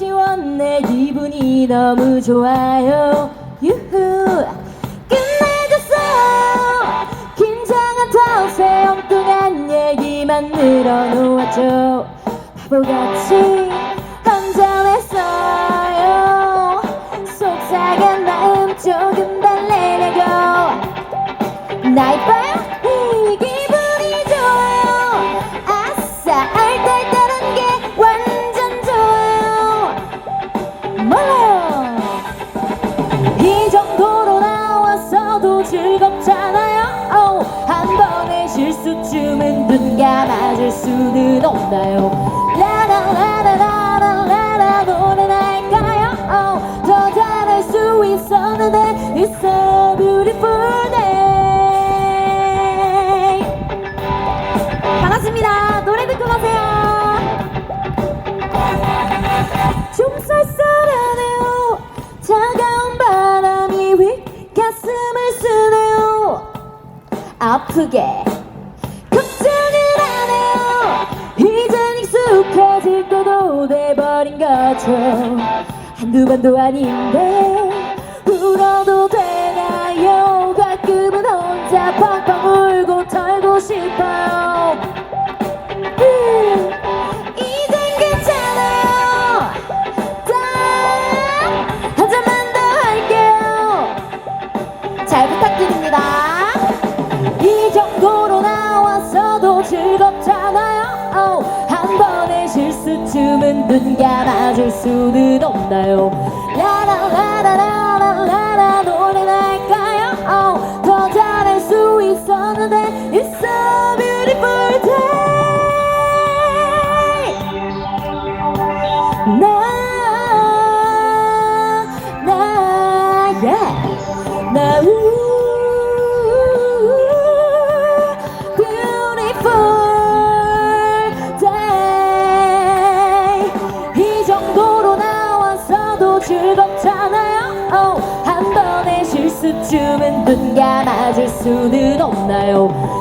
시원해 기분이 너무 좋아요. 유후. 끝내줬어요. 긴장한 탓에 엉뚱한 얘기만 늘어놓았죠. 바보같이 한잔했어요. 속삭은 마음 조금 달래려고. 날 봐요 이 기분이 좋아요. 아싸 알딸딸한 게 완전 좋아요. 몰라요. 이 정도로 나왔어도 즐겁잖아요. 오, 한 번의 실수쯤은 눈 감아줄 수는 없나요 있었는데 It's a beautiful day. 반갑습니다. 노래 듣고 가세요. 좀 쌀쌀하네요. 차가운 바람이 휘 가슴을 쓰네요. 아프게 걱정을 하네요. 이젠 익숙해질 때도 돼버린 것처럼 한두 번도 아닌데 울어도 되나요? 가끔은 혼자 펑펑 울고 털고 싶어요. 음, 이젠 괜찮아요. 짠한 잔만 더 할게요. 잘 부탁드립니다. 이 정도로 나왔어도 즐겁잖아요. 오, 한 번의 실수쯤은 눈 감아줄 수는 없나요 즐겁잖아요. Oh, 한 번의 실수쯤은 눈 감아줄 수는 없나요?